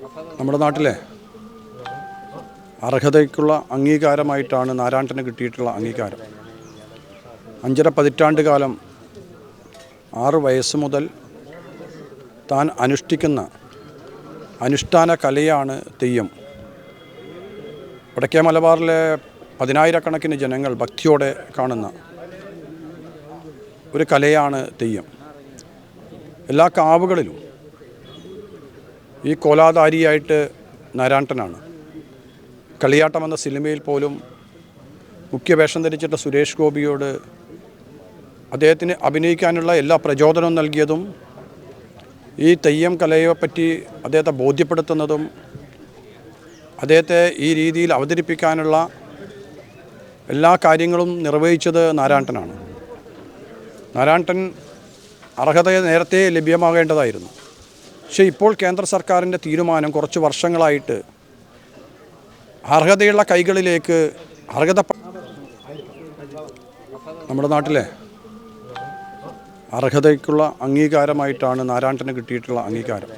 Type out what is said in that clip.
നമ്മുടെ നാട്ടിലെ അർഹതയ്ക്കുള്ള അംഗീകാരമായിട്ടാണ് നാരായണന് കിട്ടിയിട്ടുള്ള അംഗീകാരം. അഞ്ചര പതിറ്റാണ്ട് കാലം ആറ് വയസ്സ് മുതൽ താൻ അനുഷ്ഠിക്കുന്ന അനുഷ്ഠാന കലയാണ് തെയ്യം. വടക്കേ മലബാറിലെ പതിനായിരക്കണക്കിന് ജനങ്ങൾ ഭക്തിയോടെ കാണുന്ന ഒരു കലയാണ് തെയ്യം. എല്ലാ കാവുകളിലും ഈ കോലാധാരിയായിട്ട് നാരായണനാണ്. കളിയാട്ടം എന്ന സിനിമയിൽ പോലും മുഖ്യ വേഷം ധരിച്ചിട്ട സുരേഷ് ഗോപിയോട് അദ്ദേഹത്തിന് അഭിനയിക്കാനുള്ള എല്ലാ പ്രചോദനവും നൽകിയതും ഈ തെയ്യം കലയെപ്പറ്റി അദ്ദേഹത്തെ ബോധ്യപ്പെടുത്തുന്നതും അദ്ദേഹത്തെ ഈ രീതിയിൽ അവതരിപ്പിക്കാനുള്ള എല്ലാ കാര്യങ്ങളും നിർവഹിച്ചത് നാരായണനാണ്. നാരായണൻ അർഹത നേരത്തെ ലഭ്യമാകേണ്ടതായിരുന്നു. പക്ഷേ ഇപ്പോൾ കേന്ദ്ര സർക്കാരിന്റെ തീരുമാനം കുറച്ച് വർഷങ്ങളായിട്ട് അർഹതയുള്ള കൈകളിലേക്ക് അർഹത നമ്മുടെ നാട്ടിലെ അർഹതയ്ക്കുള്ള അംഗീകാരമായിട്ടാണ് നാരായണന് കിട്ടിയിട്ടുള്ള അംഗീകാരം.